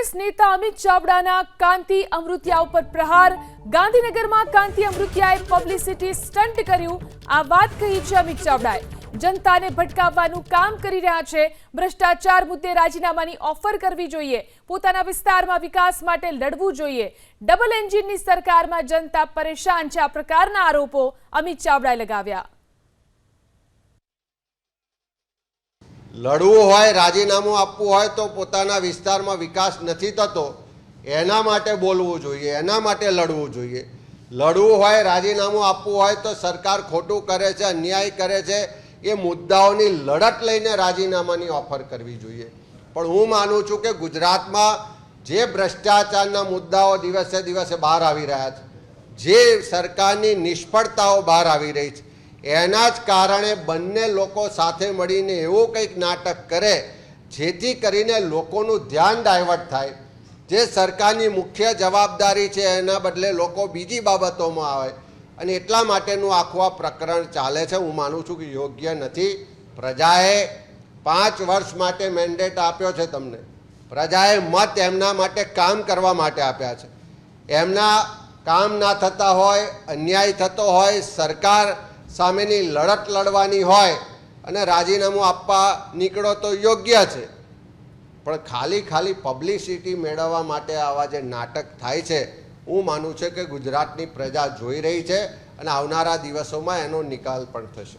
કોંગ્રેસ નેતા અમિત ચાવડાના કાંતિ અમૃતિયા ઉપર પ્રહાર. ગાંધીનગરમાં કાંતિ અમૃતિયાએ પબ્લિસિટી સ્ટન્ટ કર્યું. આ વાત કહી છે અમિત ચાવડાએ. જનતાને ભટકાવવાનું કામ કરી રહ્યા છે. ભ્રષ્ટાચાર મુદ્દે રાજીનામાની ઓફર કરવી જોઈએ. પોતાના વિસ્તારમાં વિકાસ માટે લડવું જોઈએ. ડબલ એન્જિનની સરકારમાં જનતા પરેશાન છે. આ પ્રકારના આરોપો અમિત ચાવડાએ લગાવ્યા. લડવું હોય, રાજીનામું આપવું હોય તો પોતાના વિસ્તારમાં વિકાસ નથી થતો. એના માટે બોલવું જોઈએ, એના માટે લડવું જોઈએ. લડવું હોય, રાજીનામું આપવું હોય તો સરકાર ખોટું કરે છે, અન્યાય કરે છે, એ મુદ્દાઓની લડત લઈને રાજીનામાની ઓફર કરવી જોઈએ. પણ હું માનું છું કે ગુજરાતમાં જે ભ્રષ્ટાચારના મુદ્દાઓ દિવસે દિવસે બહાર આવી રહ્યા છે, જે સરકારની નિષ્ફળતાઓ બહાર આવી રહી છે એના જ કારણે બંને લોકો સાથે મળીને એવું કંઈક નાટક કરે, જેથી કરીને લોકોનું ધ્યાન ડાયવર્ટ થાય. જે સરકારની મુખ્ય જવાબદારી છે એના બદલે લોકો બીજી બાબતોમાં આવે. અને એટલા માટેનું આખું આ પ્રકરણ ચાલે છે. હું માનું છું કે યોગ્ય નથી. પ્રજાએ પાંચ વર્ષ માટે મેન્ડેટ આપ્યો છે તમને. પ્રજાએ મત એમના માટે કામ કરવા માટે આપ્યા છે. એમના કામ ના થતા હોય, અન્યાય થતો હોય, સરકાર સામેની લડત લડવાની હોય અને રાજીનામું આપવા નીકળો તો યોગ્ય છે. પણ ખાલી ખાલી પબ્લિસિટી મેળવવા માટે આવા જે નાટક થાય છે, હું માનું છું કે ગુજરાતની પ્રજા જોઈ રહી છે અને આવનારા દિવસોમાં એનો નિકાલ પણ થશે.